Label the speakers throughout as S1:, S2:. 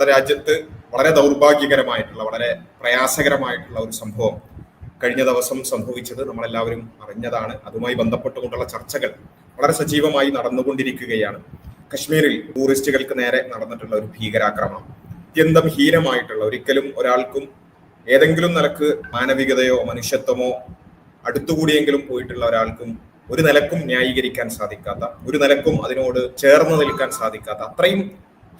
S1: നമ്മുടെ രാജ്യത്ത് വളരെ ദൗർഭാഗ്യകരമായിട്ടുള്ള വളരെ പ്രയാസകരമായിട്ടുള്ള ഒരു സംഭവം കഴിഞ്ഞ ദിവസം സംഭവിച്ചത് നമ്മളെല്ലാവരും അറിഞ്ഞതാണ്. അതുമായി ബന്ധപ്പെട്ടുകൊണ്ടുള്ള ചർച്ചകൾ വളരെ സജീവമായി നടന്നുകൊണ്ടിരിക്കുകയാണ്. കശ്മീരിൽ ടൂറിസ്റ്റുകൾക്ക് നേരെ നടന്നിട്ടുള്ള ഒരു ഭീകരാക്രമണം. അത്യന്തം ഹീനമായിട്ടുള്ള ഒരിക്കലും ഒരാൾക്കും ഏതെങ്കിലും നിലയ്ക്ക് മാനവികതയോ മനുഷ്യത്വമോ അടുത്തുകൂടിയെങ്കിലും പോയിട്ടുള്ള ഒരാൾക്കും ഒരു നിലക്കും ന്യായീകരിക്കാൻ സാധിക്കാത്ത ഒരു നിലക്കും അതിനോട് ചേർന്ന് നിൽക്കാൻ സാധിക്കാത്ത അത്രയും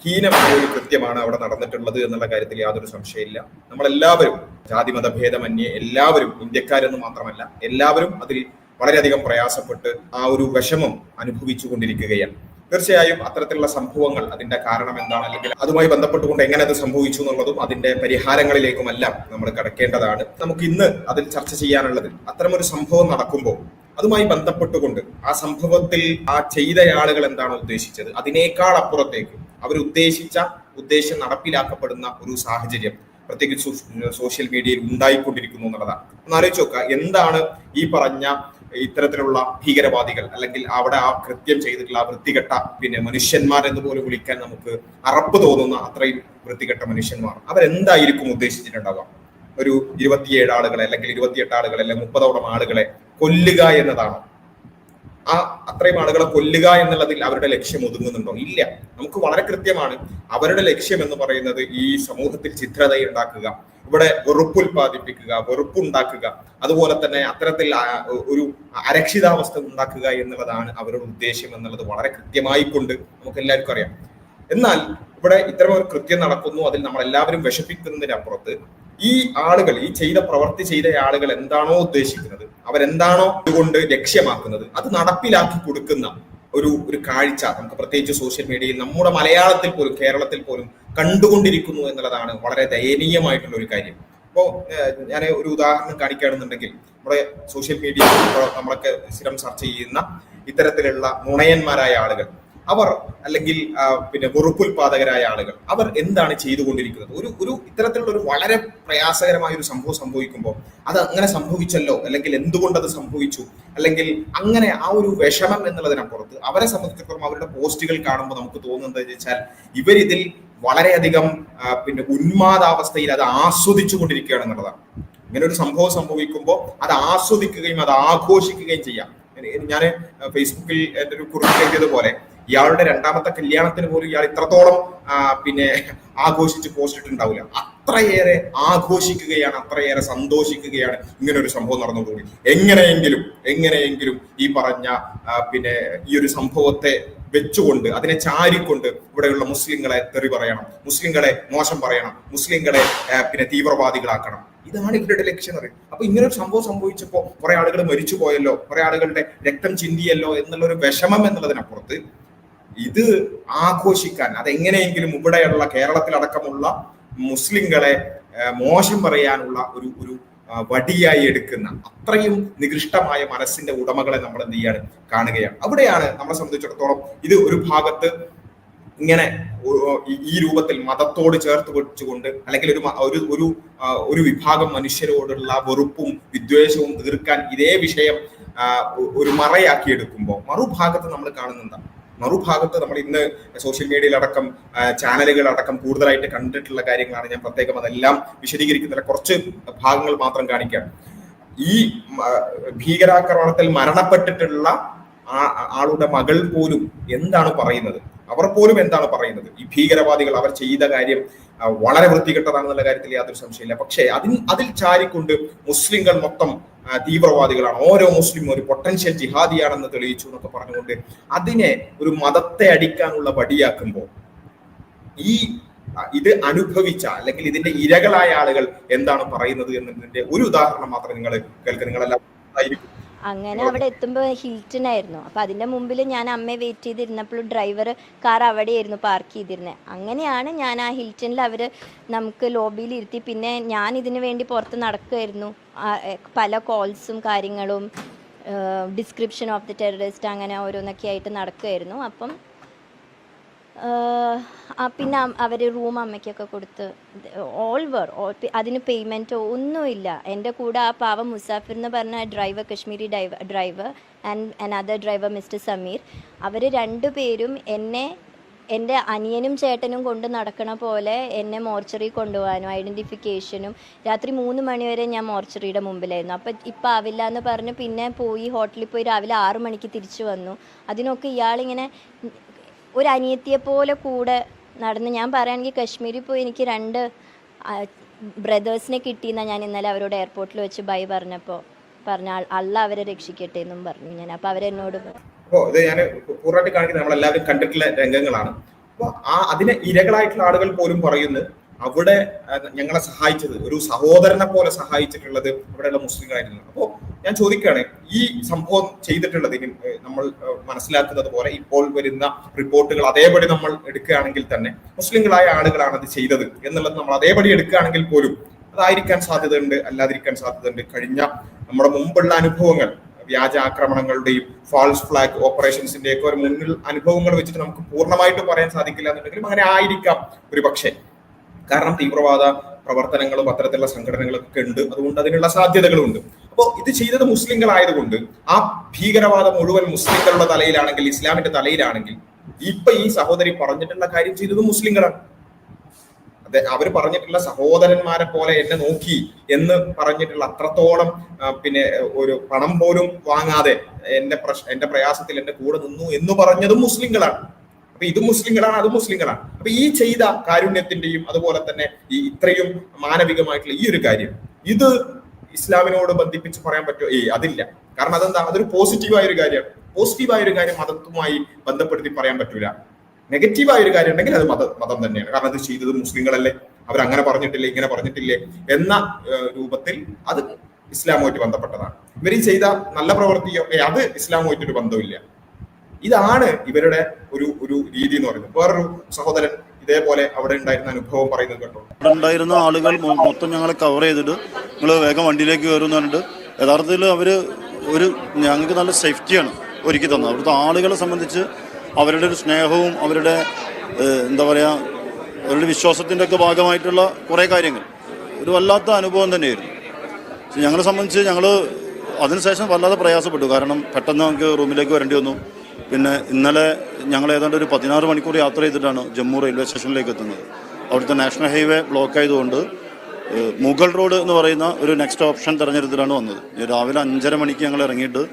S1: ഹീനമായ ഒരു കൃത്യമാണ് അവിടെ നടന്നിട്ടുള്ളത് എന്നുള്ള കാര്യത്തിൽ യാതൊരു സംശയമില്ല. നമ്മളെല്ലാവരും ജാതിമത ഭേദമന്യേ എല്ലാവരും ഇന്ത്യക്കാരെന്ന് മാത്രമല്ല എല്ലാവരും അതിൽ വളരെയധികം പ്രയാസപ്പെട്ട് ആ ഒരു വിഷമം അനുഭവിച്ചു കൊണ്ടിരിക്കുകയാണ്. തീർച്ചയായും അത്തരത്തിലുള്ള സംഭവങ്ങൾ അതിന്റെ കാരണം എന്താണ്? അല്ലെങ്കിൽ അതുമായി ബന്ധപ്പെട്ടുകൊണ്ട് എങ്ങനെ അത് സംഭവിച്ചു എന്നുള്ളതും അതിന്റെ പരിഹാരങ്ങളിലേക്കുമെല്ലാം നമ്മൾ കടക്കേണ്ടതാണ്. നമുക്ക് ഇന്ന് അതിൽ ചർച്ച ചെയ്യാനുള്ളത് അത്തരമൊരു സംഭവം നടക്കുമ്പോൾ അതുമായി ബന്ധപ്പെട്ടുകൊണ്ട് ആ സംഭവത്തിൽ ആ ചെയ്ത ആളുകൾ എന്താണ് ഉദ്ദേശിച്ചത്? അതിനേക്കാൾ അപ്പുറത്തേക്ക് അവരുദ്ദേശിച്ച ഉദ്ദേശം നടപ്പിലാക്കപ്പെടുന്ന ഒരു സാഹചര്യം പ്രത്യേകിച്ച് സോഷ്യൽ മീഡിയയിൽ ഉണ്ടായിക്കൊണ്ടിരിക്കുന്നു എന്നുള്ളതാണ്. ഒന്ന് ആലോചിച്ച് നോക്കുക എന്താണ് ഈ പറഞ്ഞ ഇത്തരത്തിലുള്ള ഭീകരവാദികൾ അല്ലെങ്കിൽ അവിടെ ആ കൃത്യം ചെയ്തിട്ടുള്ള ആ വൃത്തികെട്ട പിന്നെ മനുഷ്യന്മാർ എന്ന് പോലും വിളിക്കാൻ നമുക്ക് അറപ്പ് തോന്നുന്ന അത്രയും വൃത്തികെട്ട മനുഷ്യന്മാർ. അവരെന്തായിരിക്കും ഉദ്ദേശിച്ചിട്ടുണ്ടാവുക? ഒരു ഇരുപത്തിയേഴ് ആളുകളെ അല്ലെങ്കിൽ ഇരുപത്തിയെട്ട് ആളുകളെ അല്ലെങ്കിൽ മുപ്പതോളം ആളുകളെ കൊല്ലുക എന്നതാണ്. ആ അത്രയും ആളുകളെ കൊല്ലുക എന്നുള്ളതിൽ അവരുടെ ലക്ഷ്യം ഒതുങ്ങുന്നുണ്ടോ? ഇല്ല. നമുക്ക് വളരെ കൃത്യമാണ്. അവരുടെ ലക്ഷ്യം എന്ന് പറയുന്നത് ഈ സമൂഹത്തിൽ ചിത്രത ഉണ്ടാക്കുക ഇവിടെ വെറുപ്പ് ഉൽപ്പാദിപ്പിക്കുക വെറുപ്പുണ്ടാക്കുക അതുപോലെ തന്നെ അത്തരത്തിൽ ഒരു അരക്ഷിതാവസ്ഥ ഉണ്ടാക്കുക എന്നുള്ളതാണ് അവരുടെ ഉദ്ദേശം എന്നുള്ളത് വളരെ കൃത്യമായി കൊണ്ട് നമുക്ക് എല്ലാവർക്കും അറിയാം. എന്നാൽ ഇവിടെ ഇത്തരം ഒരു കൃത്യം നടക്കുന്നു അതിൽ നമ്മൾ എല്ലാവരും വിഷമിക്കുന്നതിനപ്പുറത്ത് ഈ ആളുകൾ ഈ ചെയ്ത പ്രവർത്തി ചെയ്ത ആളുകൾ എന്താണോ ഉദ്ദേശിക്കുന്നത് അവരെന്താണോ ഇതുകൊണ്ട് ലക്ഷ്യമാക്കുന്നത് അത് നടപ്പിലാക്കി കൊടുക്കുന്ന ഒരു ഒരു കാഴ്ച നമുക്ക് പ്രത്യേകിച്ച് സോഷ്യൽ മീഡിയയിൽ നമ്മുടെ മലയാളത്തിൽ പോലും കേരളത്തിൽ പോലും കണ്ടുകൊണ്ടിരിക്കുന്നു എന്നുള്ളതാണ് വളരെ ദയനീയമായിട്ടുള്ള ഒരു കാര്യം. അപ്പോൾ ഞാൻ ഒരു ഉദാഹരണം കാണിക്കുകയാണെന്നുണ്ടെങ്കിൽ നമ്മുടെ സോഷ്യൽ മീഡിയയിൽ നമ്മളൊക്കെ സ്ഥിരം ചർച്ച ചെയ്യുന്ന ഇത്തരത്തിലുള്ള നുണയന്മാരായ ആളുകൾ അവർ അല്ലെങ്കിൽ പിന്നെ വെറുപ്പുൽപാദകരായ ആളുകൾ അവർ എന്താണ് ചെയ്തുകൊണ്ടിരിക്കുന്നത്? ഒരു ഒരു ഇത്തരത്തിലുള്ള ഒരു വളരെ പ്രയാസകരമായ ഒരു സംഭവം സംഭവിക്കുമ്പോൾ അത് അങ്ങനെ സംഭവിച്ചല്ലോ? അല്ലെങ്കിൽ എന്തുകൊണ്ടത് സംഭവിച്ചു? അല്ലെങ്കിൽ അങ്ങനെ ആ ഒരു വിഷമം എന്നുള്ളതിനപ്പുറത്ത് അവരെ സംബന്ധിച്ചിടത്തോളം അവരുടെ പോസ്റ്റുകൾ കാണുമ്പോൾ നമുക്ക് തോന്നുന്നത് വെച്ചാൽ ഇവരിതിൽ വളരെയധികം പിന്നെ ഉന്മാദാവസ്ഥയിൽ അത് ആസ്വദിച്ചു കൊണ്ടിരിക്കുകയാണ് എന്നുള്ളതാണ്. ഇങ്ങനെ ഒരു സംഭവം സംഭവിക്കുമ്പോൾ അത് ആസ്വദിക്കുകയും അത് ആഘോഷിക്കുകയും ചെയ്യാം. ഞാൻ ഫേസ്ബുക്കിൽ എന്റെ ഒരു കുറിപ്പ് എഴുതിയതുപോലെ ഇയാളുടെ രണ്ടാമത്തെ കല്യാണത്തിന് പോലും ഇയാൾ ഇത്രത്തോളം പിന്നെ ആഘോഷിച്ച് പോസ്റ്റ് ഇട്ടുണ്ടാവില്ല അത്രയേറെ ആഘോഷിക്കുകയാണ് അത്രയേറെ സന്തോഷിക്കുകയാണ് ഇങ്ങനെ ഒരു സംഭവം നടന്നുകൂടി എങ്ങനെയെങ്കിലും എങ്ങനെയെങ്കിലും ഈ പറഞ്ഞ പിന്നെ ഈ ഒരു സംഭവത്തെ വെച്ചുകൊണ്ട് അതിനെ ചാരിക്കൊണ്ട് ഇവിടെയുള്ള മുസ്ലിങ്ങളെ തെറി പറയണം മുസ്ലിങ്ങളെ മോശം പറയണം മുസ്ലിങ്ങളെ പിന്നെ തീവ്രവാദികളാക്കണം. ഇതാണ് ഇവരുടെ ലക്ഷ്യം പറയുന്നത് അപ്പൊ ഇങ്ങനെ ഒരു സംഭവം സംഭവിച്ചപ്പോ കുറെ ആളുകൾ മരിച്ചു പോയല്ലോ കുറെ ആളുകളുടെ രക്തം ചിന്തിയല്ലോ എന്നുള്ള ഒരു വിഷമം എന്നുള്ളതിനപ്പുറത്ത് ഇത് ആഘോഷിക്കാൻ അതെങ്ങനെയെങ്കിലും ഇവിടെയുള്ള കേരളത്തിലടക്കമുള്ള മുസ്ലിങ്ങളെ മോശം പറയാനുള്ള ഒരു ഒരു വടിയായി എടുക്കുന്ന അത്രയും നികൃഷ്ടമായ മനസ്സിന്റെ ഉടമകളെ നമ്മൾ എന്ത് ചെയ്യാണ്? കാണുകയാണ്. അവിടെയാണ് നമ്മളെ സംബന്ധിച്ചിടത്തോളം ഇത് ഒരു ഭാഗത്ത് ഇങ്ങനെ ഈ- രൂപത്തിൽ മതത്തോട് ചേർത്ത് വെച്ചുകൊണ്ട് അല്ലെങ്കിൽ ഒരു ഒരു ഒരു ഒരു വിഭാഗം മനുഷ്യരോടുള്ള വെറുപ്പും വിദ്വേഷവും തീർക്കാൻ ഇതേ വിഷയം ഒരു മറയാക്കി എടുക്കുമ്പോൾ മറുഭാഗത്ത് നമ്മൾ കാണുന്നുണ്ട് മറുഭാഗത്ത് നമ്മൾ ഇന്ന് സോഷ്യൽ ചാനലുകൾ അടക്കം കൂടുതലായിട്ട് കണ്ടിട്ടുള്ള കാര്യങ്ങളാണ് ഞാൻ പ്രത്യേകം അതെല്ലാം വിശദീകരിക്കുന്ന കുറച്ച് ഭാഗങ്ങൾ മാത്രം കാണിക്കാം. ഈ ഭീകരാക്രമണത്തിൽ മരണപ്പെട്ടിട്ടുള്ള ആളുടെ മകൾ പോലും എന്താണ് പറയുന്നത്? അവർ പോലും എന്താണ് പറയുന്നത്? ഈ ഭീകരവാദികൾ അവർ ചെയ്ത കാര്യം വളരെ വൃത്തികെട്ടതാണെന്നുള്ള കാര്യത്തിൽ യാതൊരു സംശയമില്ല പക്ഷേ അതിൽ അതിൽ ചാരിക്കൊണ്ട് മുസ്ലിങ്ങൾ മൊത്തം തീവ്രവാദികളാണ്. ഓരോ മുസ്ലിം ഒരു പൊട്ടൻഷ്യൽ ജിഹാദിയാണെന്ന് തെളിയിച്ചു എന്നൊക്കെ പറഞ്ഞുകൊണ്ട് അതിനെ ഒരു മതത്തെ അടിക്കാനുള്ള വടിയാക്കുമ്പോൾ ഈ ഇത് അനുഭവിച്ച അല്ലെങ്കിൽ ഇതിന്റെ ഇരകളായ ആളുകൾ എന്താണ് പറയുന്നത് എന്നതിന്റെ ഒരു ഉദാഹരണം മാത്രം നിങ്ങൾ കേൾക്കുക. നിങ്ങളെല്ലാം ആയിരിക്കും
S2: അങ്ങനെ അവിടെ എത്തുമ്പോൾ ഹിൽട്ടൺ ആയിരുന്നു. അപ്പോൾ അതിന്റെ മുമ്പിൽ ഞാൻ അമ്മയെ വെയിറ്റ് ചെയ്തിരുന്നപ്പോൾ ഡ്രൈവർ കാർ അവിടെയായിരുന്നു പാർക്ക് ചെയ്തിരുന്നത് അങ്ങനെയാണ് ഞാൻ ആ ഹിൽട്ടണിൽ അവർ നമുക്ക് ലോബിയിൽ ഇരുത്തി. പിന്നെ ഞാൻ ഇതിനു വേണ്ടി പുറത്ത് നടക്കുമായിരുന്നു പല കോൾസും കാര്യങ്ങളും ഡിസ്ക്രിപ്ഷൻ ഓഫ് ദി ടെററിസ്റ്റ് അങ്ങനെ ഓരോന്നൊക്കെ ആയിട്ട് നടക്കുമായിരുന്നു അപ്പം പിന്നെ അവർ റൂം അമ്മയ്ക്കൊക്കെ കൊടുത്ത് ഓൾ വർ അതിന് പേയ്മെന്റോ ഒന്നുമില്ല എന്റെ കൂടെ ആ പാവം മുസാഫിർ എന്ന് പറഞ്ഞ driver Kashmiri driver driver and another driver mister Sameer അവർ രണ്ടുപേരും എന്നെ എന്റെ അനിയനും ചേട്ടനും കൊണ്ട് നടക്കണ പോലെ എന്നെ മോർച്ചറി കൊണ്ടുപോകാനും ഐഡന്റിഫിക്കേഷനും രാത്രി മൂന്ന് മണിവരെ ഞാൻ മോർച്ചറിയുടെ മുമ്പിലായിരുന്നു. അപ്പം ഇപ്പം ആവില്ല എന്ന് പറഞ്ഞ് പിന്നെ പോയി ഹോട്ടലിൽ പോയി രാവിലെ ആറു മണിക്ക് തിരിച്ചു വന്നു. അതിനൊക്കെ ഇയാളിങ്ങനെ ഒരു അനിയത്തിയെ പോലെ കൂടെ നടന്ന് ഞാൻ പറയുകയാണെങ്കിൽ കശ്മീരിൽ പോയി എനിക്ക് രണ്ട് ബ്രദേഴ്സിനെ കിട്ടിയെന്നാണ് ഞാൻ ഇന്നലെ അവരോട് എയർപോർട്ടിൽ വെച്ച് ബൈ പറഞ്ഞപ്പോൾ പറഞ്ഞ "അൾ- അള്ള അവരെ രക്ഷിക്കട്ടെ എന്നും പറഞ്ഞു ഞാൻ. അപ്പോൾ അവരെന്നോട് പറഞ്ഞു
S1: അപ്പോ ഇത് ഞാൻ പൂർണമായിട്ട് കാണിക്കുന്നത് നമ്മളെല്ലാവരും കണ്ടിട്ടുള്ള രംഗങ്ങളാണ്. അപ്പൊ ആ അതിന് ഇരകളായിട്ടുള്ള ആളുകൾ പോലും പറയുന്നു അവിടെ ഞങ്ങളെ സഹായിച്ചത് ഒരു സഹോദരനെ പോലെ സഹായിച്ചിട്ടുള്ളത് അവിടെയുള്ള മുസ്ലിങ്ങളായിരുന്നു. അപ്പോൾ ഞാൻ ചോദിക്കുകയാണ് ഈ സംഭവം ചെയ്തിട്ടുള്ളത് ഇനി നമ്മൾ മനസ്സിലാക്കുന്നത് പോലെ ഇപ്പോൾ വരുന്ന റിപ്പോർട്ടുകൾ അതേപടി നമ്മൾ എടുക്കുകയാണെങ്കിൽ തന്നെ മുസ്ലിങ്ങളായ ആളുകളാണ് അത് ചെയ്തത് എന്നുള്ളത് നമ്മൾ അതേപടി എടുക്കുകയാണെങ്കിൽ പോലും അതായിരിക്കാൻ സാധ്യതയുണ്ട് അല്ലാതിരിക്കാൻ സാധ്യതയുണ്ട്. കഴിഞ്ഞ നമ്മുടെ മുമ്പുള്ള അനുഭവങ്ങൾ വ്യാജ ആക്രമണങ്ങളുടെയും ഫാൾസ് ഫ്ലാഗ് ഓപ്പറേഷൻസിന്റെയൊക്കെ ഒരു മുന്നിൽ അനുഭവങ്ങൾ വെച്ചിട്ട് നമുക്ക് പൂർണമായിട്ട് പറയാൻ സാധിക്കില്ല എന്നുണ്ടെങ്കിലും അങ്ങനെ ആയിരിക്കാം ഒരു പക്ഷേ കാരണം തീവ്രവാദ പ്രവർത്തനങ്ങളും അത്തരത്തിലുള്ള സംഘടനകളൊക്കെ ഉണ്ട്. അതുകൊണ്ട് അതിനുള്ള സാധ്യതകളുണ്ട്. അപ്പോൾ ഇത് ചെയ്തത് മുസ്ലിങ്ങളായതുകൊണ്ട് ആ ഭീകരവാദം മുഴുവൻ മുസ്ലിങ്ങളുടെ തലയിലാണെങ്കിൽ ഇസ്ലാമിന്റെ തലയിലാണെങ്കിൽ ഇപ്പൊ ഈ സഹോദരി പറഞ്ഞിട്ടുള്ള കാര്യം ചെയ്തത് മുസ്ലിങ്ങളാണ്. അതെ അവർ പറഞ്ഞിട്ടുള്ള സഹോദരന്മാരെ പോലെ എന്നെ നോക്കി എന്ന് പറഞ്ഞിട്ടുള്ള അത്രത്തോളം പിന്നെ ഒരു പണം പോലും വാങ്ങാതെ എന്റെ പ്രശ് എന്റെ പ്രയാസത്തിൽ എന്റെ കൂടെ നിന്നു എന്ന് പറഞ്ഞതും മുസ്ലിങ്ങളാണ്. അപ്പൊ ഇത് മുസ്ലിങ്ങളാണ് അത് മുസ്ലിങ്ങളാണ്. അപ്പൊ ഈ ചെയ്ത കാരുണ്യത്തിന്റെയും അതുപോലെ തന്നെ ഈ ഇത്രയും മാനവികമായിട്ടുള്ള ഈ ഒരു കാര്യം ഇത് ഇസ്ലാമിനോട് ബന്ധിപ്പിച്ച് പറയാൻ പറ്റുമോ? ഏയ് അതില്ല. കാരണം അതെന്താ? അതൊരു പോസിറ്റീവായ ഒരു കാര്യമാണ് പോസിറ്റീവായ ഒരു കാര്യം മതത്തുമായി ബന്ധപ്പെടുത്തി പറയാൻ പറ്റൂല. നെഗറ്റീവായ ഒരു കാര്യം ഉണ്ടെങ്കിൽ അത് മത മതം തന്നെയാണ്. കാരണം അത് ചെയ്തത് മുസ്ലിങ്ങളല്ലേ? അവർ അങ്ങനെ പറഞ്ഞിട്ടില്ലേ ഇങ്ങനെ പറഞ്ഞിട്ടില്ലേ എന്ന രൂപത്തിൽ അത് ഇസ്ലാമുമായിട്ട് ബന്ധപ്പെട്ടതാണ്. ഇവർ ചെയ്ത നല്ല പ്രവൃത്തിയോ? അത് ഇസ്ലാമുമായിട്ടൊരു ബന്ധമില്ല ഇതാണ് ഇവരുടെ ഒരു ഒരു രീതി എന്ന് പറയുന്നത്. വേറൊരു സഹോദരൻ ഇതേപോലെ അവിടെ ഉണ്ടായിരുന്ന അനുഭവം പറയുന്നത് കേട്ടോ.
S3: അവിടെ ഉണ്ടായിരുന്ന ആളുകൾ മൊത്തം ഞങ്ങളെ കവർ ചെയ്തിട്ട് നിങ്ങൾ വേഗം വണ്ടിയിലേക്ക് കയറുമെന്ന് പറഞ്ഞിട്ട് യഥാർത്ഥത്തിൽ അവർ ഒരു ഞങ്ങൾക്ക് നല്ല സേഫ്റ്റിയാണ് ഒരുക്കി തന്നത്. അവിടുത്തെ ആളുകളെ സംബന്ധിച്ച് അവരുടെ ഒരു സ്നേഹവും അവരുടെ എന്താ പറയുക അവരുടെ വിശ്വാസത്തിന്റെ ഒക്കെ ഭാഗമായിട്ടുള്ള കുറേ കാര്യങ്ങൾ. ഒരു വല്ലാത്ത അനുഭവം തന്നെയായിരുന്നു. ഞങ്ങളെ സംബന്ധിച്ച് ഞങ്ങൾ അതിനുശേഷം വല്ലാതെ പ്രയാസപ്പെട്ടു. കാരണം പെട്ടെന്ന് ഞങ്ങൾക്ക് റൂമിലേക്ക് വരേണ്ടി വന്നു. പിന്നെ ഇന്നലെ ഞങ്ങൾ ഏതാണ്ട് ഒരു പതിനാറ് മണിക്കൂർ യാത്ര ചെയ്തിട്ടാണ് ജമ്മു റെയിൽവേ സ്റ്റേഷനിലേക്ക് എത്തുന്നത്. അവിടുത്തെ നാഷണൽ ഹൈവേ ബ്ലോക്ക് ആയതുകൊണ്ട് മുഗൾ റോഡ് എന്ന് പറയുന്ന ഒരു നെക്സ്റ്റ് ഓപ്ഷൻ തിരഞ്ഞെടുത്തിട്ടാണ് വന്നത്. രാവിലെ അഞ്ചര മണിക്ക് ഞങ്ങൾ ഇറങ്ങിയിട്ട്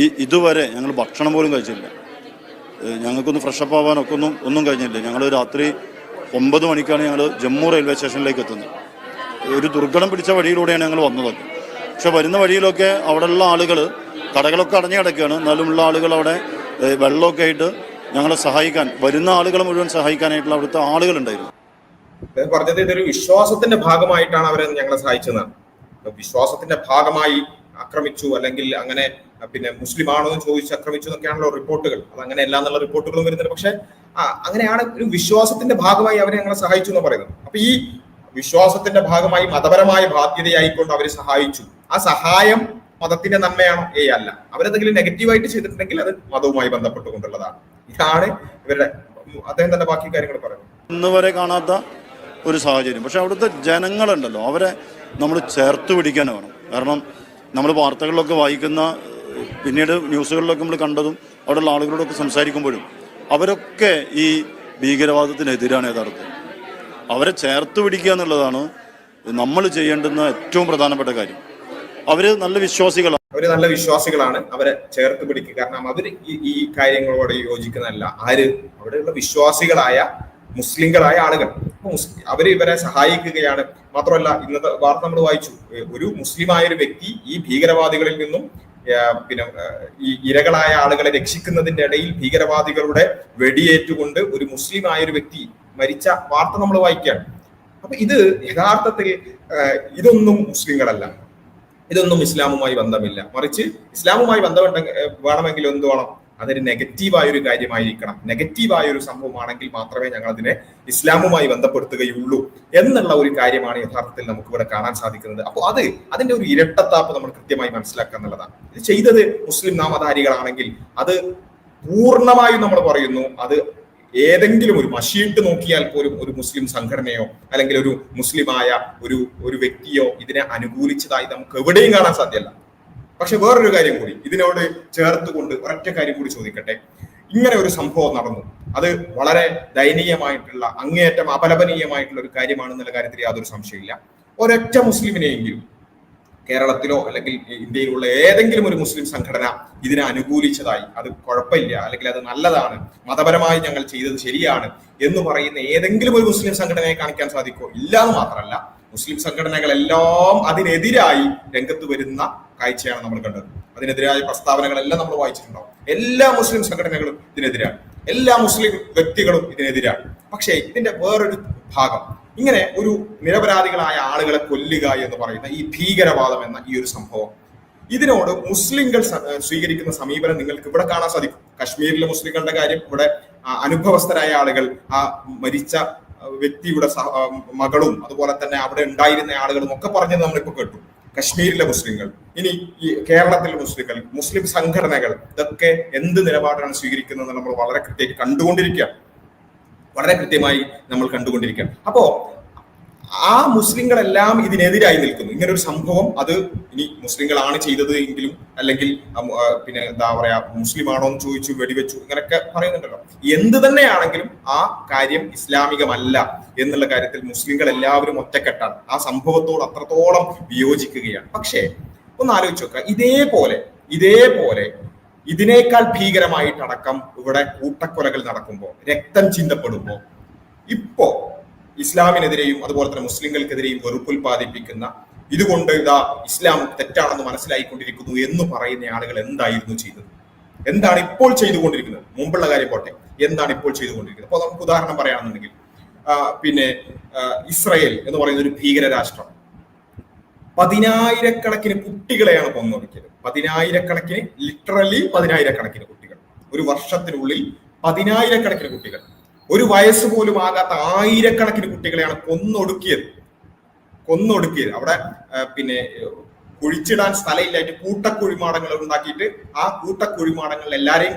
S3: ഈ ഇതുവരെ ഞങ്ങൾ ഭക്ഷണം പോലും കഴിച്ചില്ല. ഞങ്ങൾക്കൊന്ന് ഫ്രഷപ്പ് ആവാനൊക്കെ ഒന്നും ഒന്നും കഴിഞ്ഞില്ല. ഞങ്ങൾ രാത്രി ഒമ്പത് മണിക്കാണ് ഞങ്ങൾ ജമ്മു റെയിൽവേ സ്റ്റേഷനിലേക്ക് എത്തുന്നത്. ഒരു ദുർഘടം പിടിച്ച വഴിയിലൂടെയാണ് ഞങ്ങൾ വന്നതൊക്കെ പക്ഷെ വരുന്ന വഴിയിലൊക്കെ അവിടെയുള്ള ആളുകൾ കടകളൊക്കെ അടഞ്ഞു കിടക്കുകയാണ്. എന്നാലും ഉള്ള ആളുകൾ അവിടെ വെള്ളമൊക്കെ ആയിട്ട് ഞങ്ങളെ സഹായിക്കാൻ വരുന്ന ആളുകളെ മുഴുവൻ സഹായിക്കാനായിട്ടുള്ള അവിടുത്തെ ആളുകളുണ്ടായിരുന്നു.
S1: പറഞ്ഞത് ഇതൊരു വിശ്വാസത്തിന്റെ ഭാഗമായിട്ടാണ് അവരെ ഞങ്ങളെ സഹായിച്ചതെന്നാണ്. വിശ്വാസത്തിന്റെ ഭാഗമായി ആക്രമിച്ചു അല്ലെങ്കിൽ അങ്ങനെ പിന്നെ മുസ്ലിം ആണോ എന്ന് ചോദിച്ച് ആക്രമിച്ചു എന്നൊക്കെയാണല്ലോ റിപ്പോർട്ടുകൾ. അത് അങ്ങനെ അല്ല എന്നുള്ള റിപ്പോർട്ടുകളും വരുന്നുണ്ട്. പക്ഷെ അങ്ങനെയാണ് ഒരു വിശ്വാസത്തിന്റെ ഭാഗമായി അവരെ ഞങ്ങളെ സഹായിച്ചു എന്ന് പറയുന്നത്. അപ്പൊ ഈ വിശ്വാസത്തിന്റെ ഭാഗമായി മതപരമായ ബാധ്യതയായിക്കൊണ്ട് അവരെ സഹായിച്ചു. ആ സഹായം മതത്തിന്റെ നന്മയാണോ? ഏ അല്ല. അവരെന്തെങ്കിലും നെഗറ്റീവായിട്ട് ചെയ്തിട്ടുണ്ടെങ്കിൽ അത് മതവുമായി ബന്ധപ്പെട്ടുകൊണ്ടുള്ളതാണ്. ഇതാണ് ഇവരുടെ അദ്ദേഹം തന്നെ ബാക്കി കാര്യങ്ങൾ പറയുന്നത്.
S3: ഇന്ന് വരെ കാണാത്ത ഒരു സാഹചര്യം. പക്ഷെ അവിടുത്തെ ജനങ്ങളുണ്ടല്ലോ. അവരെ നമ്മൾ ചേർത്ത് പിടിക്കാൻ വേണം. കാരണം നമ്മൾ വാർത്തകളിലൊക്കെ വായിക്കുന്ന പിന്നീട് ന്യൂസുകളിലൊക്കെ നമ്മൾ കണ്ടതും അവിടെയുള്ള ആളുകളോടൊക്കെ സംസാരിക്കുമ്പോഴും അവരൊക്കെ ഈ ഭീകരവാദത്തിനെതിരാണ് യഥാർത്ഥം അവരെ ചേർത്ത് പിടിക്കുക എന്നുള്ളതാണ് നമ്മൾ ചെയ്യേണ്ടുന്ന ഏറ്റവും പ്രധാനപ്പെട്ട കാര്യം. അവർ നല്ല വിശ്വാസികളാണ്
S1: അവർ നല്ല വിശ്വാസികളാണ്. അവരെ ചേർത്ത് പിടിക്കുക. കാരണം അവർ ഈ കാര്യങ്ങളോട് യോജിക്കുന്നതല്ല. ആര്? അവിടെയുള്ള വിശ്വാസികളായ മുസ്ലിങ്ങളായ ആളുകൾ. അവർ അവർ ഇവരെ സഹായിക്കുകയാണ്. മാത്രമല്ല ഇന്നത്തെ വാർത്ത നമ്മൾ വായിച്ചു. ഒരു മുസ്ലിമായ ഒരു വ്യക്തി ഈ ഭീകരവാദികളിൽ നിന്നും പിന്നെ ഈ ഇരകളായ ആളുകളെ രക്ഷിക്കുന്നതിന്റെ ഇടയിൽ ഭീകരവാദികളുടെ വെടിയേറ്റുകൊണ്ട് ഒരു മുസ്ലിമായ ഒരു വ്യക്തി മരിച്ച വാർത്ത നമ്മൾ വായിക്കുകയാണ്. അപ്പൊ ഇത് യഥാർത്ഥത്തിൽ ഇതൊന്നും മുസ്ലിങ്ങളല്ല. ഇതൊന്നും ഇസ്ലാമുമായി ബന്ധമില്ല. മറിച്ച് ഇസ്ലാമുമായി ബന്ധമുണ്ടെങ്കിൽ വേണമെങ്കിൽ എന്ത് വേണം? അതൊരു നെഗറ്റീവായ ഒരു കാര്യമായിരിക്കണം. നെഗറ്റീവായ ഒരു സംഭവമാണെങ്കിൽ മാത്രമേ ഞങ്ങൾ അതിനെ ഇസ്ലാമുമായി ബന്ധപ്പെടുത്തുകയുള്ളൂ എന്നുള്ള ഒരു കാര്യമാണ് യഥാർത്ഥത്തിൽ നമുക്ക് ഇവിടെ കാണാൻ സാധിക്കുന്നത്. അപ്പോൾ അത് അതിന്റെ ഒരു ഇരട്ടത്താപ്പ് നമ്മൾ കൃത്യമായി മനസ്സിലാക്കുക എന്നുള്ളതാണ്. ഇത് ചെയ്തത് മുസ്ലിം നാമധാരികളാണെങ്കിൽ അത് പൂർണമായും നമ്മൾ പറയുന്നു. അത് ഏതെങ്കിലും ഒരു മഷീട്ട് നോക്കിയാൽ പോലും ഒരു മുസ്ലിം സംഘടനയോ അല്ലെങ്കിൽ ഒരു മുസ്ലിമായ ഒരു ഒരു വ്യക്തിയോ ഇതിനെ അനുകൂലിച്ചതായി നമുക്ക് എവിടെയും കാണാൻ സാധ്യമല്ല. പക്ഷെ വേറൊരു കാര്യം കൂടി ഇതിനോട് ചേർത്തുകൊണ്ട് ഒരൊറ്റ കാര്യം കൂടി ചോദിക്കട്ടെ. ഇങ്ങനെ ഒരു സംഭവം നടന്നു. അത് വളരെ ദയനീയമായിട്ടുള്ള അങ്ങേയറ്റം അപലപനീയമായിട്ടുള്ള ഒരു കാര്യമാണെന്നുള്ള കാര്യത്തിൽ യാതൊരു സംശയമില്ല ഒരൊറ്റ മുസ്ലിമിനെയെങ്കിലും കേരളത്തിലോ അല്ലെങ്കിൽ ഇന്ത്യയിലുള്ള ഏതെങ്കിലും ഒരു മുസ്ലിം സംഘടന ഇതിനെ അനുകൂലിച്ചതായി. അത് കുഴപ്പമില്ല. അല്ലെങ്കിൽ അത് നല്ലതാണ്. മതപരമായി ഞങ്ങൾ ചെയ്തത് ശരിയാണ് എന്ന് പറയുന്ന ഏതെങ്കിലും ഒരു മുസ്ലിം സംഘടനയെ കാണിക്കാൻ സാധിക്കുമോ? ഇല്ല എന്ന് മാത്രമല്ല. മുസ്ലിം സംഘടനകളെല്ലാം അതിനെതിരായി രംഗത്ത് വരുന്ന കാഴ്ചയാണ് നമ്മൾ കണ്ടത്. അതിനെതിരായ പ്രസ്താവനകളെല്ലാം നമ്മൾ വായിച്ചിട്ടുണ്ടാവും. എല്ലാ മുസ്ലിം സംഘടനകളും ഇതിനെതിരാണ്. എല്ലാ മുസ്ലിം വ്യക്തികളും ഇതിനെതിരാണ്. പക്ഷേ ഇതിന്റെ വേറൊരു ഭാഗം ഇങ്ങനെ ഒരു നിരപരാധികളായ ആളുകളെ കൊല്ലുക എന്ന് പറയുന്ന ഈ ഭീകരവാദം എന്ന ഈ ഒരു സംഭവം. ഇതിനോട് മുസ്ലിങ്ങൾ സ്വീകരിക്കുന്ന സമീപനം നിങ്ങൾക്ക് ഇവിടെ കാണാൻ സാധിക്കും. കശ്മീരിലെ മുസ്ലിങ്ങളുടെ കാര്യം ഇവിടെ അനുഭവസ്ഥരായ ആളുകൾ ആ മരിച്ച വ്യക്തിയുടെ മകളും അതുപോലെ തന്നെ അവിടെ ഉണ്ടായിരുന്ന ആളുകളും ഒക്കെ പറഞ്ഞത് നമ്മളിപ്പോ കേട്ടു. കശ്മീരിലെ മുസ്ലിങ്ങൾ ഇനി ഈ കേരളത്തിലെ മുസ്ലിങ്ങൾ മുസ്ലിം സംഘടനകൾ ഇതൊക്കെ എന്ത് നിലപാടാണ് സ്വീകരിക്കുന്നത് നമ്മൾ വളരെ കൃത്യമായിട്ട് കണ്ടുകൊണ്ടിരിക്കുകയാണ്. വളരെ കൃത്യമായി നമ്മൾ കണ്ടുകൊണ്ടിരിക്കുകയാണ്. അപ്പോ ആ മുസ്ലിങ്ങളെല്ലാം ഇതിനെതിരായി നിൽക്കുന്നു. ഇങ്ങനെ ഒരു സംഭവം അത് ഇനി മുസ്ലിങ്ങളാണ് ചെയ്തത് എങ്കിലും അല്ലെങ്കിൽ പിന്നെ എന്താ പറയാ മുസ്ലിം ആണോ എന്ന് ചോദിച്ചു വെടിവെച്ചു ഇങ്ങനെയൊക്കെ പറയുന്നുണ്ടല്ലോ. എന്ത് തന്നെയാണെങ്കിലും ആ കാര്യം ഇസ്ലാമികമല്ല എന്നുള്ള കാര്യത്തിൽ മുസ്ലിങ്ങൾ എല്ലാവരും ഒറ്റക്കെട്ടാണ്. ആ സംഭവത്തോട് അത്രത്തോളം വിയോജിക്കുകയാണ്. പക്ഷേ ഒന്ന് ആലോചിച്ച് നോക്കുക. ഇതേപോലെ ഇതേപോലെ ഇതിനേക്കാൾ ഭീകരമായിട്ടടക്കം ഇവിടെ കൂട്ടക്കൊലകൾ നടക്കുമ്പോൾ രക്തം ചിന്തപ്പെടുമ്പോൾ ഇപ്പോ ഇസ്ലാമിനെതിരെയും അതുപോലെ തന്നെ മുസ്ലിങ്ങൾക്കെതിരെയും വെറുപ്പുൽപാദിപ്പിക്കുന്ന ഇതുകൊണ്ട് ഇതാ ഇസ്ലാം തെറ്റാണെന്ന് മനസ്സിലായിക്കൊണ്ടിരിക്കുന്നു എന്ന് പറയുന്ന ആളുകൾ എന്തായിരുന്നു ചെയ്തത്? എന്താണ് ഇപ്പോൾ ചെയ്തുകൊണ്ടിരിക്കുന്നത്? മുമ്പുള്ള കാര്യം പോട്ടെ. എന്താണ് ഇപ്പോൾ ചെയ്തുകൊണ്ടിരിക്കുന്നത്? അപ്പൊ നമുക്ക് ഉദാഹരണം പറയുകയാണെന്നുണ്ടെങ്കിൽ പിന്നെ ഇസ്രയേൽ എന്ന് പറയുന്ന ഒരു ഭീകര രാഷ്ട്രം പതിനായിരക്കണക്കിന് കുട്ടികളെയാണ് കൊന്നൊടുക്കിയത്. പതിനായിരക്കണക്കിന് ലിറ്ററലി പതിനായിരക്കണക്കിന് കുട്ടികൾ. ഒരു വർഷത്തിനുള്ളിൽ പതിനായിരക്കണക്കിന് കുട്ടികൾ. ഒരു വയസ്സ് പോലും ആകാത്ത ആയിരക്കണക്കിന് കുട്ടികളെയാണ് കൊന്നൊടുക്കിയത്. കൊന്നൊടുക്കിയത്. അവിടെ പിന്നെ കുഴിച്ചിടാൻ സ്ഥലമില്ലായിട്ട് കൂട്ടക്കുഴിമാടങ്ങൾ ഉണ്ടാക്കിയിട്ട് ആ കൂട്ടക്കുഴിമാടങ്ങളിൽ എല്ലാരെയും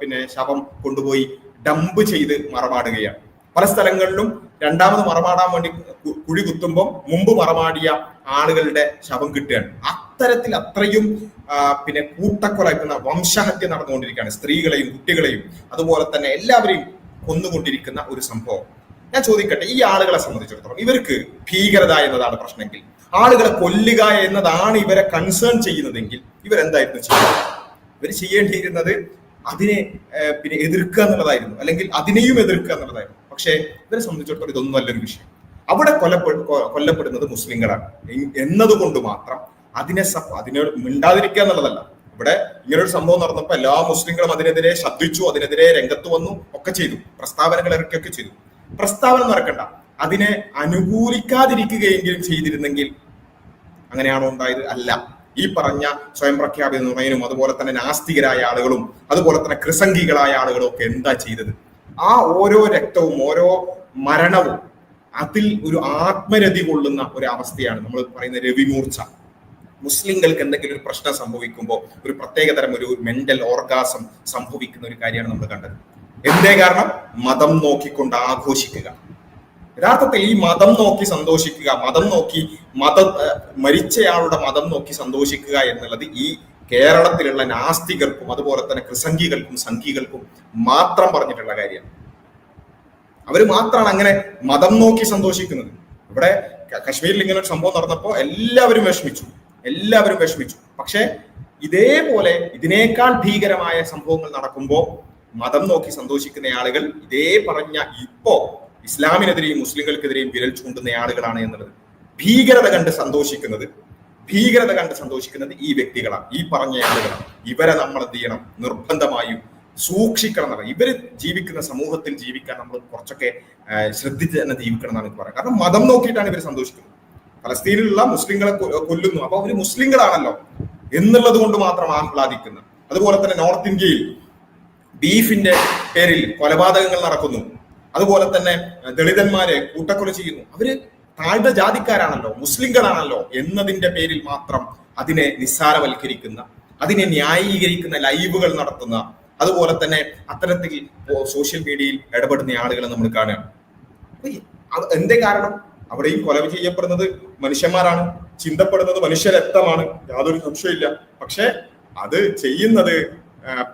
S1: പിന്നെ ശവം കൊണ്ടുപോയി ഡംപ് ചെയ്ത് മറമാടുകയാണ് പല സ്ഥലങ്ങളിലും രണ്ടാമത് മറമാടാൻ വേണ്ടി കുഴി കുത്തുമ്പോൾ മുമ്പ് മറമാടിയ ആളുകളുടെ ശവം കിട്ടുകയാണ്. അത്തരത്തിൽ അത്രയും പിന്നെ കൂട്ടക്കൊല എന്ന വംശഹത്യ നടന്നുകൊണ്ടിരിക്കുകയാണ്. സ്ത്രീകളെയും കുട്ടികളെയും അതുപോലെ തന്നെ എല്ലാവരെയും കൊന്നുകൊണ്ടിരിക്കുന്ന ഒരു സംഭവം. ഞാൻ ചോദിക്കട്ടെ ഈ ആളുകളെ സംബന്ധിച്ചിടത്തോളം ഇവർക്ക് ഭീകരത എന്നതാണ് പ്രശ്നമെങ്കിൽ ആളുകളെ കൊല്ലുക എന്നതാണ് ഇവരെ കൺസേൺ ചെയ്യുന്നതെങ്കിൽ ഇവരെന്തായിരുന്നു ചെയ്യുന്നത് ഇവർ ചെയ്യേണ്ടിയിരുന്നത് അതിനെ പിന്നെ എതിർക്കുക എന്നുള്ളതായിരുന്നു. അല്ലെങ്കിൽ അതിനെയും എതിർക്കുക എന്നുള്ളതായിരുന്നു. പക്ഷേ ഇവരെ സംബന്ധിച്ചിടത്തോളം ഇതൊന്നും നല്ലൊരു വിഷയം. അവിടെ കൊല്ലപ്പെടു കൊല്ലപ്പെടുന്നത് മുസ്ലിങ്ങളാണ്. എന്നതുകൊണ്ട് മാത്രം അതിനെ അതിനെ മിണ്ടാതിരിക്കുക എന്നുള്ളതല്ല. ഇവിടെ ഇങ്ങനൊരു സംഭവം നടന്നപ്പോൾ എല്ലാ മുസ്ലിങ്ങളും അതിനെതിരെ ശബ്ദിച്ചു അതിനെതിരെ രംഗത്ത് വന്നു ഒക്കെ ചെയ്തു. പ്രസ്താവനകൾ ഇറക്കിയൊക്കെ ചെയ്തു. പ്രസ്താവന നടക്കണ്ട അതിനെ അനുകൂലിക്കാതിരിക്കുകയെങ്കിലും ചെയ്തിരുന്നെങ്കിൽ അങ്ങനെയാണോ ഉണ്ടായത്? അല്ല. ഈ പറഞ്ഞ സ്വയം പ്രഖ്യാപിത നുണയനും അതുപോലെ തന്നെ നാസ്തികരായ ആളുകളും അതുപോലെ തന്നെ കൃസംഗികളായ ആളുകളും ഒക്കെ എന്താ ചെയ്തത്? ആ ഓരോ രക്തവും ഓരോ മരണവും അതിൽ ഒരു ആത്മരതി കൊള്ളുന്ന ഒരു അവസ്ഥയാണ് നമ്മൾ പറയുന്ന രവിമൂർച്ച. മുസ്ലിങ്ങൾക്ക് എന്തെങ്കിലും ഒരു പ്രശ്നം സംഭവിക്കുമ്പോൾ ഒരു പ്രത്യേകതരം ഒരു മെന്റൽ ഓർഗാസം സംഭവിക്കുന്ന ഒരു കാര്യമാണ് നമ്മൾ കണ്ടത്. എന്തേ കാരണം? മതം നോക്കിക്കൊണ്ട് ആഘോഷിക്കുക. യഥാർത്ഥത്തിൽ ഈ മതം നോക്കി സന്തോഷിക്കുക മതം നോക്കി മത മരിച്ചയാളുടെ മതം നോക്കി സന്തോഷിക്കുക എന്നുള്ളത് ഈ കേരളത്തിലുള്ള നാസ്തികർക്കും അതുപോലെ തന്നെ കൃസംഗികൾക്കും സംഘികൾക്കും മാത്രം പറഞ്ഞിട്ടുള്ള കാര്യമാണ്. അവർ മാത്രമാണ് അങ്ങനെ മതം നോക്കി സന്തോഷിക്കുന്നത്. ഇവിടെ കശ്മീരിൽ ഇങ്ങനെ ഒരു സംഭവം നടന്നപ്പോൾ എല്ലാവരും വിഷമിച്ചു. എല്ലാവരും വിഷമിച്ചു. പക്ഷെ ഇതേപോലെ ഇതിനേക്കാൾ ഭീകരമായ സംഭവങ്ങൾ നടക്കുമ്പോൾ മതം നോക്കി സന്തോഷിക്കുന്ന ആളുകൾ ഇതേ പറഞ്ഞ ഇപ്പോ ഇസ്ലാമിനെതിരെയും മുസ്ലിങ്ങൾക്കെതിരെയും വിരൽ ചൂണ്ടുന്ന ആളുകളാണ് എന്നുള്ളത്. ഭീകരത കണ്ട് സന്തോഷിക്കുന്നത് ഭീകരത കണ്ട് സന്തോഷിക്കുന്നത് ഈ വ്യക്തികളാണ്. ഈ പറഞ്ഞ ആളുകളാണ്. ഇവരെ നമ്മൾ എന്ത് ചെയ്യണം? നിർബന്ധമായും സൂക്ഷിക്കണം എന്നാണ്. ഇവർ ജീവിക്കുന്ന സമൂഹത്തിൽ ജീവിക്കാൻ നമ്മൾ കുറച്ചൊക്കെ ശ്രദ്ധിച്ച് തന്നെ ജീവിക്കണം എന്നാണ് എനിക്ക് പറയുന്നത് കാരണം മതം നോക്കിയിട്ടാണ് ഇവർ സന്തോഷിക്കുന്നത്. ഫലസ്തീനിലുള്ള മുസ്ലിങ്ങളെ കൊല്ലുന്നു. അപ്പൊ അവർ മുസ്ലിങ്ങളാണല്ലോ എന്നുള്ളത് കൊണ്ട് മാത്രം ആഹ്ലാദിക്കുന്നു അതുപോലെ തന്നെ നോർത്ത് ഇന്ത്യയിൽ ബീഫിന്റെ പേരിൽ കൊലപാതകങ്ങൾ നടക്കുന്നു. അതുപോലെ തന്നെ ദളിതന്മാരെ കൂട്ടക്കൊല ചെയ്യുന്നു. അവർ താഴ്ന്ന ജാതിക്കാരാണല്ലോ മുസ്ലിങ്ങളാണല്ലോ എന്നതിന്റെ പേരിൽ മാത്രം അതിനെ നിസ്സാരവൽക്കരിക്കുന്ന അതിനെ ന്യായീകരിക്കുന്ന ലൈവുകൾ നടത്തുന്ന അതുപോലെ തന്നെ അത്തരത്തിൽ സോഷ്യൽ മീഡിയയിൽ ഇടപെടുന്ന ആളുകളെ നമ്മൾ അപ്പൊ എന്തേ കാരണം? അവിടെയും കൊല ചെയ്യപ്പെടുന്നത് മനുഷ്യന്മാരാണ് ചിന്തപ്പെടുന്നത് മനുഷ്യരക്തമാണ് യാതൊരു സംശയമില്ല പക്ഷേ അത് ചെയ്യുന്നത്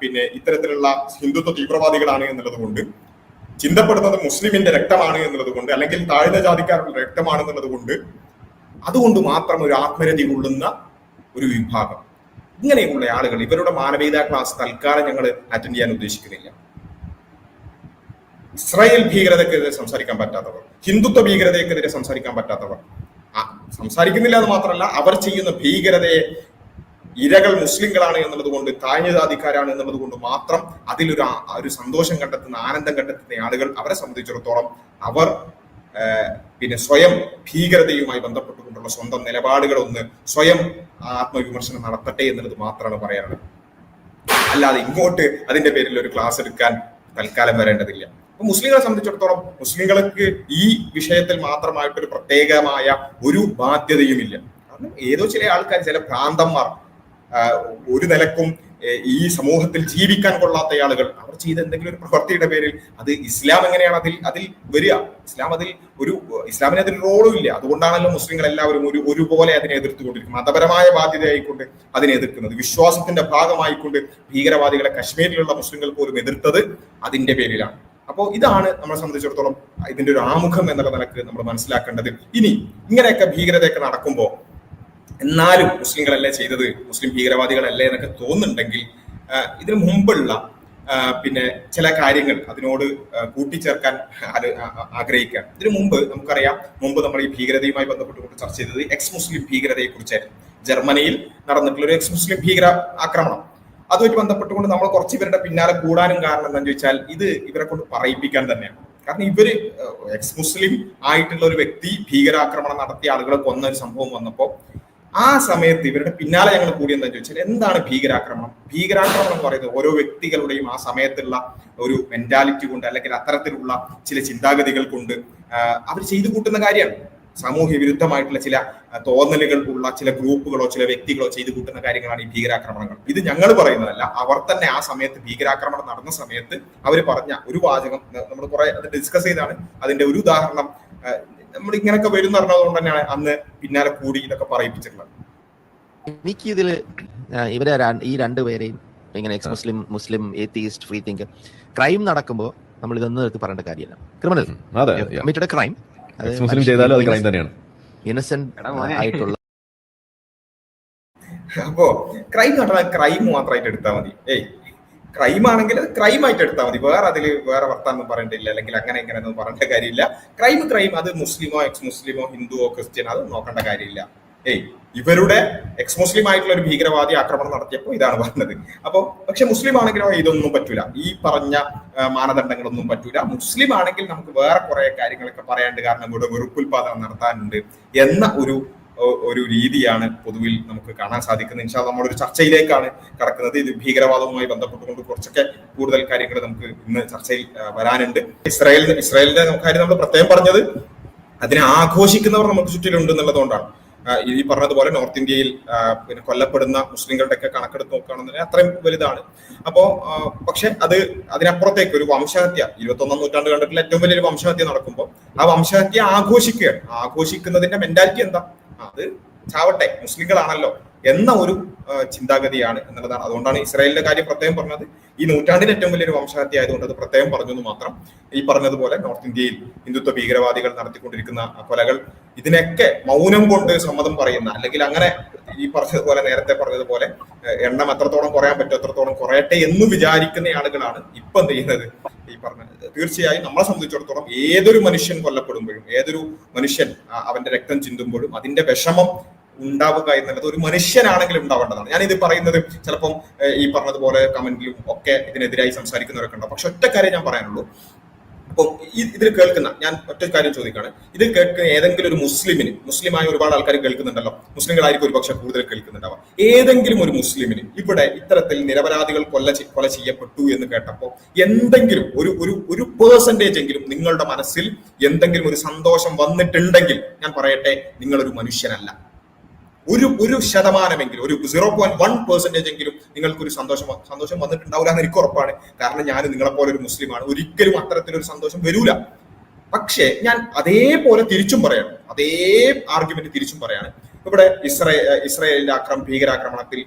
S1: പിന്നെ ഇത്തരത്തിലുള്ള ഹിന്ദുത്വ തീവ്രവാദികളാണ് എന്നുള്ളത് കൊണ്ട് ചിന്തപ്പെടുന്നത് മുസ്ലിമിന്റെ രക്തമാണ് എന്നുള്ളത് കൊണ്ട് അല്ലെങ്കിൽ താഴ്ന്ന ജാതിക്കാരുടെ രക്തമാണെന്നുള്ളത് കൊണ്ട് അതുകൊണ്ട് മാത്രം ഒരു ആത്മരതി കൊള്ളുന്ന ഒരു വിഭാഗം. ഇങ്ങനെയുള്ള ആളുകൾ ഇവരുടെ മാനവീയത ക്ലാസ് തൽക്കാലം ഞങ്ങൾ അറ്റൻഡ് ചെയ്യാൻ ഉദ്ദേശിക്കുന്നില്ല. ഇസ്രായേൽ ഭീകരതക്കെതിരെ സംസാരിക്കാൻ പറ്റാത്തവർ ഹിന്ദുത്വ ഭീകരതയ്ക്കെതിരെ സംസാരിക്കാൻ പറ്റാത്തവർ. സംസാരിക്കുന്നില്ല എന്ന് മാത്രമല്ല അവർ ചെയ്യുന്ന ഭീകരതയെ ഇരകൾ മുസ്ലിങ്ങളാണ് എന്നുള്ളത് കൊണ്ട് താഴ്ന്ന ജാതിക്കാരാണ് എന്നുള്ളത് കൊണ്ട് മാത്രം അതിലൊരു ഒരു സന്തോഷം കണ്ടെത്തുന്ന ആനന്ദം കണ്ടെത്തുന്ന ആളുകൾ അവരെ സംബന്ധിച്ചിടത്തോളം അവർ പിന്നെ സ്വയം ഭീകരതയുമായി ബന്ധപ്പെട്ടുകൊണ്ടുള്ള സ്വന്തം നിലപാടുകളൊന്ന് സ്വയം ആത്മവിമർശനം നടത്തട്ടെ എന്നുള്ളത് മാത്രമാണ് പറയാനുള്ളത്. അല്ലാതെ ഇങ്ങോട്ട് അതിന്റെ പേരിൽ ഒരു ക്ലാസ് എടുക്കാൻ തൽക്കാലം വരേണ്ടതില്ല. അപ്പൊ മുസ്ലിങ്ങളെ സംബന്ധിച്ചിടത്തോളം മുസ്ലിങ്ങൾക്ക് ഈ വിഷയത്തിൽ മാത്രമായിട്ടൊരു പ്രത്യേകമായ ഒരു ബാധ്യതയുമില്ല. കാരണം ഏതോ ചില ആൾക്കാർ ചില ഭ്രാന്തന്മാർ ഒരു നിലക്കും ഈ സമൂഹത്തിൽ ജീവിക്കാൻ കൊള്ളാത്ത ആളുകൾ അവർ ചെയ്ത എന്തെങ്കിലും ഒരു പ്രവൃത്തിയുടെ പേരിൽ അത് ഇസ്ലാം എങ്ങനെയാണ് അതിൽ അതിൽ വരിക? ഇസ്ലാം അതിൽ ഒരു ഇസ്ലാമിന് അതിൽ റോളും ഇല്ല. അതുകൊണ്ടാണല്ലോ മുസ്ലിങ്ങൾ എല്ലാവരും ഒരു ഒരുപോലെ അതിനെ എതിർത്തുകൊണ്ടിരിക്കുന്നത് മതപരമായ ബാധ്യതയായിക്കൊണ്ട് അതിനെ എതിർക്കുന്നത്. വിശ്വാസത്തിന്റെ ഭാഗമായിക്കൊണ്ട് ഭീകരവാദികളെ കശ്മീരിലുള്ള മുസ്ലിങ്ങൾ പോലും എതിർത്തത് അതിന്റെ പേരിലാണ്. അപ്പോൾ ഇതാണ് നമ്മളെ സംബന്ധിച്ചിടത്തോളം ഇതിന്റെ ഒരു ആമുഖം എന്നുള്ള നിലയ്ക്ക് നമ്മൾ മനസ്സിലാക്കേണ്ടത്. ഇനി ഇങ്ങനെയൊക്കെ ഭീകരതയൊക്കെ നടക്കുമ്പോൾ എന്നാലും മുസ്ലിങ്ങളല്ലേ ചെയ്തത്? മുസ്ലിം ഭീകരവാദികളല്ലേ എന്നൊക്കെ തോന്നുന്നുണ്ടെങ്കിൽ ഇതിനു മുമ്പുള്ള പിന്നെ ചില കാര്യങ്ങൾ അതിനോട് കൂട്ടിച്ചേർക്കാൻ ആഗ്രഹിക്കാം ഇതിനു മുമ്പ് നമുക്കറിയാം മുമ്പ് നമ്മൾ ഈ ഭീകരതയുമായി ബന്ധപ്പെട്ടുകൊണ്ട് ചർച്ച ചെയ്തത് എക്സ് മുസ്ലിം ഭീകരതയെ കുറിച്ചായിരുന്നു ജർമ്മനിയിൽ നടന്നിട്ടുള്ള ഒരു എക്സ് മുസ്ലിം ഭീകര ആക്രമണം. അതുമായിട്ട് ബന്ധപ്പെട്ടുകൊണ്ട് നമ്മൾ കുറച്ച് ഇവരുടെ പിന്നാലെ കൂടാനും കാരണം എന്താണെന്ന് ചോദിച്ചാൽ ഇത് ഇവരെ കൊണ്ട് പറയിപ്പിക്കാൻ തന്നെയാണ്. കാരണം ഇവർ എക്സ് മുസ്ലിം ആയിട്ടുള്ള ഒരു വ്യക്തി ഭീകരാക്രമണം നടത്തിയ ആളുകളെ കൊന്ന ഒരു സംഭവം വന്നപ്പോൾ ആ സമയത്ത് ഇവരുടെ പിന്നാലെ ഞങ്ങൾ കൂടി എന്താ ചോദിച്ചാൽ എന്താണ് ഭീകരാക്രമണം? ഭീകരാക്രമണം എന്ന് പറയുന്നത് ഓരോ വ്യക്തികളുടെയും ആ സമയത്തുള്ള ഒരു മെന്റാലിറ്റി കൊണ്ട് അല്ലെങ്കിൽ അത്തരത്തിലുള്ള ചില ചിന്താഗതികൾ കൊണ്ട് അവർ ചെയ്തു കൂട്ടുന്ന കാര്യമാണ്. സാമൂഹ്യ വിരുദ്ധമായിട്ടുള്ള ചില തോന്നലുകൾ ഉള്ള ചില ഗ്രൂപ്പുകളോ ചില വ്യക്തികളോ ചെയ്തു കൂട്ടുന്ന കാര്യങ്ങളാണ് ഈ ഭീകരാക്രമണങ്ങൾ. ഇത് ഞങ്ങൾ പറയുന്നതല്ല. അവർ തന്നെ ആ സമയത്ത് ഭീകരാക്രമണം നടന്ന സമയത്ത് അവർ പറഞ്ഞ ഒരു വാചകം നമ്മൾ കുറെ അത് ഡിസ്കസ് ചെയ്താണ്. അതിന്റെ ഒരു ഉദാഹരണം നമ്മൾ ഇങ്ങനെയൊക്കെ വരും പറഞ്ഞതുകൊണ്ട് തന്നെയാണ് അന്ന് പിന്നാലെ കൂടി ഇതൊക്കെ പറയിപ്പിച്ചിട്ടുള്ളത്.
S4: എനിക്ക് ഇതിൽ ഇവരെ ഈ രണ്ടുപേരെയും ഇങ്ങനെ ex Muslim Muslim atheist free thinker crime നടക്കുമ്പോൾ നമ്മൾ ഇതൊന്നും എടുത്ത് പറയേണ്ട കാര്യമല്ല. ക്രിമിനൽ
S5: അതെ
S4: കമ്മിറ്റഡ് ക്രൈം
S5: മുസ്ലിം ചെയ്താലും അത് ക്രൈം തന്നെയാണ്.
S4: ഇന്നസെന്റ് ആയിട്ടുള്ള
S1: അപ്പോ ക്രൈം നടന്നാൽ ക്രൈം മാത്രമായിട്ട് എടുത്താൽ മതി. ഏയ് ക്രൈം ആണെങ്കിൽ ക്രൈം ആയിട്ട് എടുത്താൽ മതി. വേറെ അതിൽ വേറെ വർത്താനൊന്നും പറയേണ്ടില്ല. അല്ലെങ്കിൽ അങ്ങനെ ഇങ്ങനെ ഒന്നും പറയേണ്ട കാര്യമില്ല. ക്രൈം ക്രൈം അത് മുസ്ലിമോ എക്സ് മുസ്ലിമോ ഹിന്ദുവോ ക്രിസ്ത്യനോ അത് നോക്കേണ്ട കാര്യമില്ല. ഏയ് ഇവരുടെ എക്സ് മുസ്ലിം ആയിട്ടുള്ള ഒരു ഭീകരവാദി ആക്രമണം നടത്തിയപ്പോൾ ഇതാണ് പറഞ്ഞത്. അപ്പോൾ പക്ഷെ മുസ്ലിം ആണെങ്കിലോ ഇതൊന്നും പറ്റൂല. ഈ പറഞ്ഞ മാനദണ്ഡങ്ങളൊന്നും പറ്റൂല. മുസ്ലിം ആണെങ്കിൽ നമുക്ക് വേറെ കുറെ കാര്യങ്ങളൊക്കെ പറയാണ്ട് കാരണം ഇവിടെ വെറുപ്പുൽപാദനം നടത്താനുണ്ട് എന്ന ഒരു ഒരു രീതിയാണ് പൊതുവിൽ നമുക്ക് കാണാൻ സാധിക്കുന്നത്. ഇൻഷാ നമ്മുടെ ഒരു ചർച്ചയിലേക്കാണ് കടക്കുന്നത്. ഇത് ഭീകരവാദവുമായി ബന്ധപ്പെട്ടുകൊണ്ട് കുറച്ചൊക്കെ കൂടുതൽ കാര്യങ്ങൾ നമുക്ക് ഇന്ന് ചർച്ചയിൽ വരാനുണ്ട്. ഇസ്രായേൽ ഇസ്രായേലിന്റെ കാര്യം നമ്മൾ പ്രത്യേകം പറഞ്ഞത് അതിനെ ആഘോഷിക്കുന്നവർ നമുക്ക് ചുറ്റിലുണ്ട് എന്നുള്ളതുകൊണ്ടാണ്. ഈ പറഞ്ഞതുപോലെ നോർത്ത് ഇന്ത്യയിൽ പിന്നെ കൊല്ലപ്പെടുന്ന മുസ്ലിങ്ങളുടെ ഒക്കെ കണക്കെടുത്ത് നോക്കുകയാണെന്നുണ്ടെങ്കിൽ അത്രയും വലുതാണ്. അപ്പോ പക്ഷെ അത് അതിനപ്പുറത്തേക്ക് ഒരു വംശഹത്യ ഇരുപത്തൊന്നാം നൂറ്റാണ്ട് കണ്ടിട്ടുള്ള ഏറ്റവും വലിയൊരു വംശഹത്യ നടക്കുമ്പോൾ ആ വംശഹത്യ ആഘോഷിക്കുകയാണ്. ആഘോഷിക്കുന്നതിന്റെ മെന്റാലിറ്റി എന്താ? അത് ചാവട്ടെ. മുസ്ലിങ്ങളാണല്ലോ. എന്ന ഒരു ചിന്താഗതിയാണ് എന്നുള്ളതാണ്. അതുകൊണ്ടാണ് ഇസ്രായേലിന്റെ കാര്യം പ്രത്യേകം പറഞ്ഞത്. ഈ നൂറ്റാണ്ടിന് ഏറ്റവും വലിയൊരു വംശഹത്യ ആയതുകൊണ്ട് അത് പ്രത്യേകം പറഞ്ഞു എന്ന് മാത്രം ഈ പറഞ്ഞതുപോലെ നോർത്ത് ഇന്ത്യയിൽ ഹിന്ദുത്വ ഭീകരവാദികൾ നടത്തിക്കൊണ്ടിരിക്കുന്ന കൊലകൾ. ഇതിനൊക്കെ മൗനം കൊണ്ട് സമ്മതം പറയുന്ന അല്ലെങ്കിൽ അങ്ങനെ ഈ പറഞ്ഞതുപോലെ നേരത്തെ പറഞ്ഞതുപോലെ എണ്ണം എത്രത്തോളം കുറയാൻ പറ്റും എത്രത്തോളം കുറയട്ടെ എന്ന് വിചാരിക്കുന്ന ആളുകളാണ് ഇപ്പൊ എന്ത് ചെയ്യുന്നത് ഈ പറഞ്ഞത്. തീർച്ചയായും നമ്മളെ സംബന്ധിച്ചിടത്തോളം ഏതൊരു മനുഷ്യൻ കൊല്ലപ്പെടുമ്പോഴും ഏതൊരു മനുഷ്യൻ അവന്റെ രക്തം ചിന്തുമ്പോഴും അതിന്റെ വിഷമം ഉണ്ടാവുക എന്നുള്ളത് ഒരു മനുഷ്യനാണെങ്കിലും ഉണ്ടാവേണ്ടതാണ്. ഞാൻ ഇത് പറയുന്നത് ചിലപ്പം ഈ പറഞ്ഞതുപോലെ കമന്റിലും ഒക്കെ ഇതിനെതിരായി സംസാരിക്കുന്നവരൊക്കെ ഉണ്ടാവും. പക്ഷെ ഒറ്റ കാര്യം ഞാൻ പറയാനുള്ളൂ. അപ്പം ഇതിൽ കേൾക്കുന്ന ഞാൻ ഒറ്റ കാര്യം ചോദിക്കാണ്. ഇത് കേൾക്കുന്ന ഏതെങ്കിലും ഒരു മുസ്ലിമിന് മുസ്ലിമായ ഒരുപാട് ആൾക്കാർ കേൾക്കുന്നുണ്ടല്ലോ. മുസ്ലിങ്ങളായിരിക്കും ഒരു പക്ഷെ കൂടുതൽ കേൾക്കുന്നുണ്ടാവാം ഏതെങ്കിലും ഒരു മുസ്ലിമിന് ഇവിടെ ഇത്തരത്തിൽ നിരപരാധികൾ കൊല്ല കൊല ചെയ്യപ്പെട്ടു എന്ന് കേട്ടപ്പോൾ എന്തെങ്കിലും ഒരു ഒരു ഒരു പേഴ്സന്റേജ് എങ്കിലും നിങ്ങളുടെ മനസ്സിൽ എന്തെങ്കിലും ഒരു സന്തോഷം വന്നിട്ടുണ്ടെങ്കിൽ ഞാൻ പറയട്ടെ നിങ്ങളൊരു മനുഷ്യനല്ല. ഒരു ഒരു ശതമാനമെങ്കിലും ഒരു സീറോ പോയിന്റ് വൺ പെർസെന്റേജ് എങ്കിലും നിങ്ങൾക്ക് ഒരു സന്തോഷം സന്തോഷം വന്നിട്ടുണ്ടാവില്ല എന്ന് എനിക്ക് ഉറപ്പാണ്. കാരണം ഞാൻ നിങ്ങളെപ്പോലെ ഒരു മുസ്ലിമാണ്. ഒരിക്കലും അത്തരത്തിലൊരു സന്തോഷം വരൂല. പക്ഷേ ഞാൻ അതേപോലെ തിരിച്ചും പറയാണ്. അതേ ആർഗ്യുമെന്റ് തിരിച്ചും പറയാണ്. ഇവിടെ ഇസ്രേ ഇസ്രായേലിന്റെ ആക്രമ ഭീകരാക്രമണത്തിൽ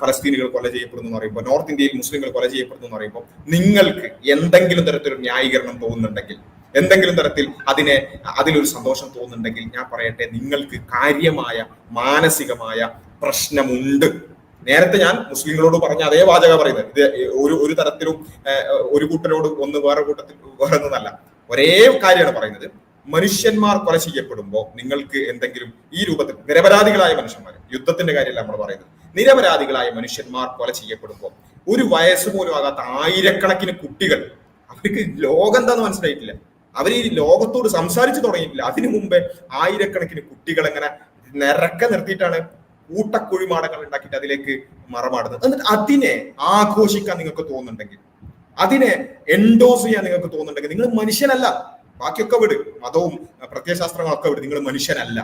S1: ഫലസ്തീനുകൾ കൊല ചെയ്യപ്പെടുന്നു എന്ന് പറയുമ്പോൾ നോർത്ത് ഇന്ത്യയിൽ മുസ്ലിങ്ങൾ കൊല ചെയ്യപ്പെടുന്നു എന്ന് പറയുമ്പോൾ നിങ്ങൾക്ക് എന്തെങ്കിലും തരത്തിലൊരു ന്യായീകരണം തോന്നുന്നുണ്ടെങ്കിൽ എന്തെങ്കിലും തരത്തിൽ അതിനെ അതിലൊരു സന്തോഷം തോന്നുന്നുണ്ടെങ്കിൽ ഞാൻ പറയട്ടെ നിങ്ങൾക്ക് കാര്യമായ മാനസികമായ പ്രശ്നമുണ്ട്. നേരത്തെ ഞാൻ മുസ്ലിങ്ങളോട് പറഞ്ഞ അതേ വാചക പറയുന്നത്. ഇത് ഒരു ഒരു തരത്തിലും ഒരു കൂട്ടരോട് ഒന്ന് വേറെ കൂട്ടത്തിൽ വേറെ ഒന്നല്ല. ഒരേ കാര്യമാണ് പറയുന്നത്. മനുഷ്യന്മാർ കൊല ചെയ്യപ്പെടുമ്പോൾ നിങ്ങൾക്ക് എന്തെങ്കിലും ഈ രൂപത്തിൽ നിരപരാധികളായ മനുഷ്യന്മാർ യുദ്ധത്തിന്റെ കാര്യമല്ല നമ്മൾ പറയുന്നത്. നിരപരാധികളായ മനുഷ്യന്മാർ കൊല ചെയ്യപ്പെടുമ്പോൾ ഒരു വയസ്സ് പോലും ആകാത്ത ആയിരക്കണക്കിന് കുട്ടികൾ അവർക്ക് ലോകം എന്താന്ന് മനസ്സിലായിട്ടില്ല. അവർ ഈ ലോകത്തോട് സംസാരിച്ചു തുടങ്ങിയിട്ടില്ല. അതിനു മുമ്പേ ആയിരക്കണക്കിന് കുട്ടികൾ എങ്ങനെ നിരക്ക നിർത്തിയിട്ടാണ് കൂട്ടക്കുഴിമാടങ്ങൾ ഉണ്ടാക്കിയിട്ട് അതിലേക്ക് മറമാടുന്നത്. എന്നിട്ട് അതിനെ ആഘോഷിക്കാൻ നിങ്ങൾക്ക് തോന്നുന്നുണ്ടെങ്കിൽ അതിനെ എൻഡോസ് ചെയ്യാൻ നിങ്ങൾക്ക് തോന്നുന്നുണ്ടെങ്കിൽ നിങ്ങൾ മനുഷ്യനല്ല. ബാക്കിയൊക്കെ വിട്. മതവും പ്രത്യയശാസ്ത്രങ്ങളൊക്കെ വിട്. നിങ്ങൾ മനുഷ്യനല്ല.